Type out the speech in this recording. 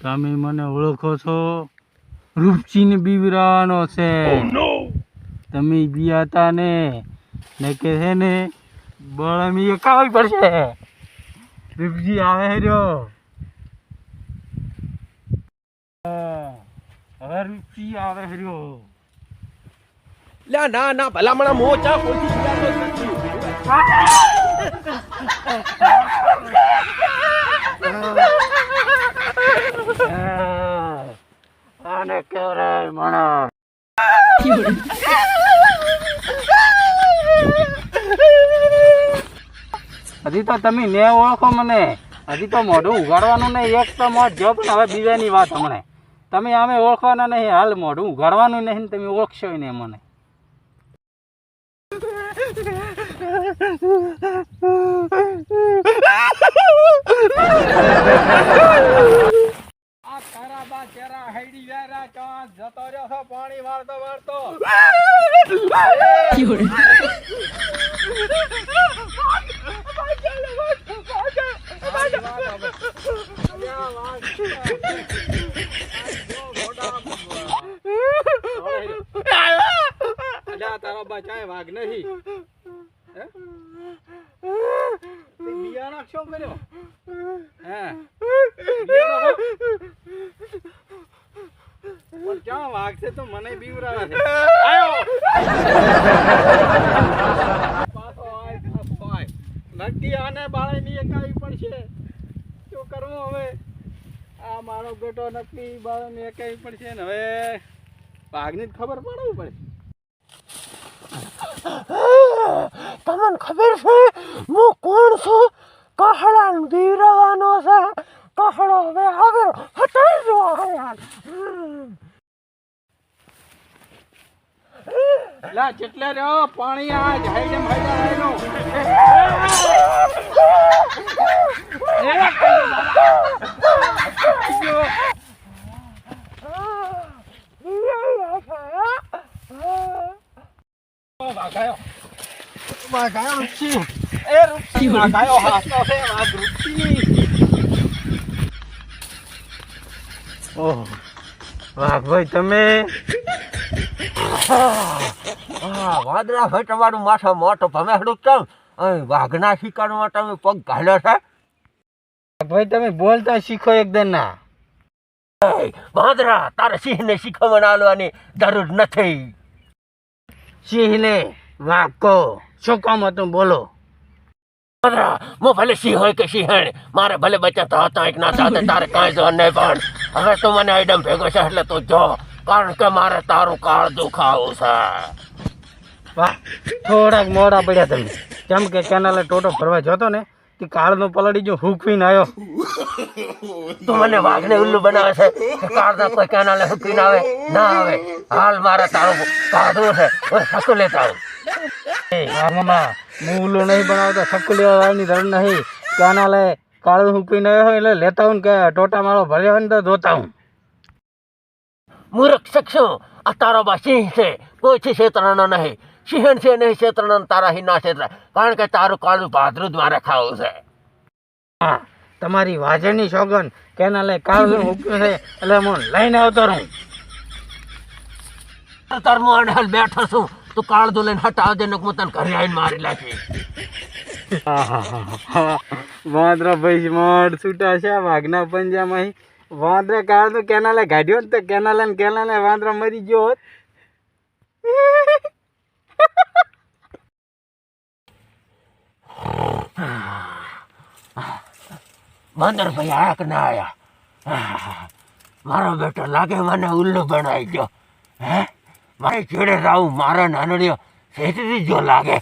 તમે મને ઓળખો છો? રૂપચીને બીવરાવાનો છે. તમે બિયાતા ને ને કે છે ને બળમી એકાવી પડશે. રૂપજી આવે રહ્યો. હવે રૂપજી આવે રહ્યો. લ્યા ના ના ભલામણા મોચા ચા કોઈ નથી હા, આને કેવરાય માણસ હજી તો તમે ને ઓળખો મને. હજી તો મોઢું ઉગાડવાનું નહીં, એક તો મોઢ જો પણ હવે બીજાની વાત હમણે. તમે અમે ઓળખવાના નહીં, હાલ મોઢું ઉગાડવાનું નહીં તમે ઓળખશો નહીં મને આ તારા બા તેરા હૈડી વેરા ચાંદ જતો રહ્યો છો પાણી વાળતો અલ્યા બચાય વાઘ નહીં. બિયારણ તે કર્યો? હે? છે તો મને બીવરાવે છે. આયો. પાછો આય પાછો આય નક્કી આને બાળાની એકાવી પડશે શું કરવું હવે? આ મારો બેટો નક્કી બાળાની એકાવી પડશે ને હવે ભાગની જ ખબર પડવી પડશે તમને ખબર છે? હું કોણ છું? કહડા બીવરાવાનો છે. કહડો હવે આવે હટાઈ જો યાર. લા, જેટલે રહ્યો, પાણી આ હાઈડા વાઘાયો વાઘાયો રૂપસી એ છે આ રૂપસી. ઓહ વાહ ભાઈ તમે? હા વાદળા ભાઈ તમારું માથા મોટો ભમેડું કેમ વાઘના શિકારમાં તમે પગ ઘાલ્યો છે? ભાઈ તમે બોલતા શીખો એકદમ ના. વાદરા વાંદરા તારે સિંહને શીખવણ આલવાની જરૂર નથી. સિંહને વાઘ કહો. શું કામ હતું બોલો. વાદરા હું ભલે સિંહ હોય કે સિંહણ મારે ભલે બચત હતા એક ના સાથે તારે કાંઈ જો નહીં પણ. હવે તું મને આઈડમ ભેગો છે એટલે તું જો કારણ કે મારે તારું કાળ દુખાવું છે. વાહ થોડાક મોડા પડ્યા તમે. કેમ કે કેનાલે ટોટો ફરવા જતો ને તે કાળનો પલડી જો હુકવીને આવ્યો તું મને વાઘને ઉલ્લુ બનાવે છે. કાળના કોઈ કેનાલે હુકવીને આવે ના આવે. હાલ મારે તારો કાઢવો છે. સકુ લેતા આવું. મામા હું ઉલ્લુ નહીં બનાવતો સકુ લેવાની વાળની ધર નહીં. કેનાલે કાળું હુકવીને આવ્યો એટલે લેતા હું કે ટોટા મારો ભર્યો હોય ને તો ધોતા હું મૂર્ખ શકશું આ તારો બા સિંહ છે. કોઈ છે ક્ષેત્રનો નહીં. સિંહણ છે નહીં ક્ષેત્રનો ને તારા હિના ક્ષેત્ર કારણ કે તારું કાળું ભાદરું જ મારે ખાવું છે. હા તમારી વાજણની સોગન કેનાલે કાળું હુક્યું છે એટલે હું લઈને આવતો રહું. તારું અડહલ બેઠો છું. તું કાળું લઈને હટાવજે ને હું તને ઘરે આવીને મારી નાખી. વાંદરા ભાઈ મોડ છૂટા છે વાઘના પંજામાં. વાંદરા કાળ તો કેનાલે ગાડ્યો ને તો કેનાલે કેનાલે વાંદરા મરી ગયો હોત. બંદર ભાઈ આયા કે ના આયા. મારો બેટો લાગે મને ઉલ્લુ બનાવી ગયો. હે? મારી ચેડે રાવું, મારા નાનડીઓ શેઠી જો લાગે.